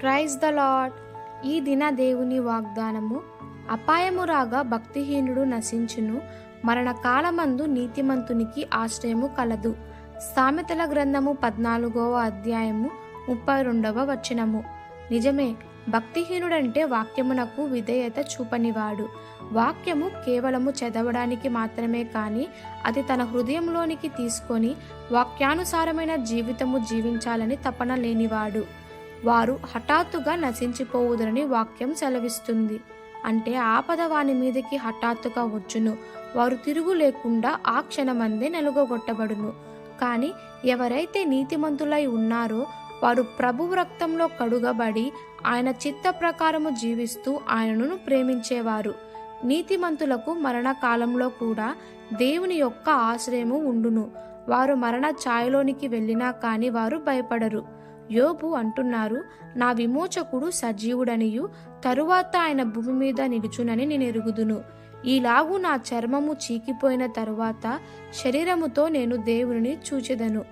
Praise the lord ఈ దిన దేవుని వాగ్దానము. అపాయము రాగా భక్తిహీనుడు నశించును మరణకాలమందు నీతిమంతునికి ఆశ్రయము కలదు. సామెతల గ్రంథము పద్నాలుగవ అధ్యాయము ముప్పై రెండవ వచనము. నిజమే భక్తిహీనుడంటే వాక్యమునకు విధేయత చూపనివాడు. వాక్యము కేవలము చదవడానికి మాత్రమే కానీ అది తన హృదయంలోనికి తీసుకొని వాక్యానుసారమైన జీవితము జీవించాలని తపన లేనివాడు. వారు హఠాత్తుగా నశించిపోవుదరని వాక్యం సెలవిస్తుంది. అంటే ఆపద వాని మీదకి హఠాత్తుగా వచ్చును. వారు తిరుగు లేకుండా ఆ క్షణమందే నలుగొట్టబడును కానీ ఎవరైతే నీతిమంతులై ఉన్నారో వారు ప్రభు రక్తంలో కడుగబడి ఆయన చిత్త ప్రకారము జీవిస్తూ ఆయనను ప్రేమించేవారు. నీతిమంతులకు మరణకాలంలో కూడా దేవుని యొక్క ఆశ్రయము ఉండును. వారు మరణ ఛాయలోనికి వెళ్ళినా కాని వారు భయపడరు. యోబు అంటున్నారు నా విమోచకుడు సజీవుడనియు తరువాత ఆయన భూమి మీద నిలుచునని నేను ఎరుగుదును. ఈలాగు నా చర్మము చీకిపోయిన తరువాత శరీరముతో నేను దేవుని చూచెదను.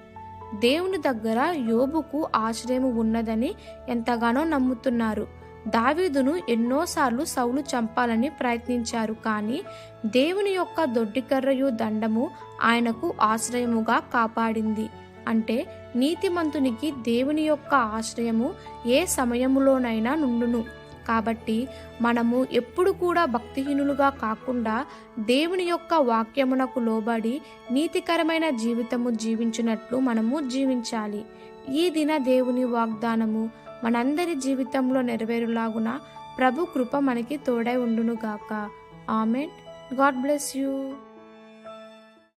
దేవుని దగ్గర యోబుకు ఆశ్రయము ఉన్నదని ఎంతగానో నమ్ముతున్నారు. దావీదును ఎన్నోసార్లు సౌలు చంపాలని ప్రయత్నించారు కానీ దేవుని యొక్క దొడ్డికర్రయు దండము ఆయనకు ఆశ్రయముగా కాపాడింది. అంటే నీతిమంతునికి దేవుని యొక్క ఆశ్రయము ఏ సమయములోనైనా నుండును. కాబట్టి మనము ఎప్పుడు కూడా భక్తిహీనులుగా కాకుండా దేవుని యొక్క వాక్యమునకు లోబడి నీతికరమైన జీవితము జీవించినట్లు మనము జీవించాలి. ఈ దిన దేవుని వాగ్దానము మనందరి జీవితంలో నెరవేరులాగున ప్రభు కృప మనకి తోడై ఉండునుగాక. ఆమెన్. God bless you.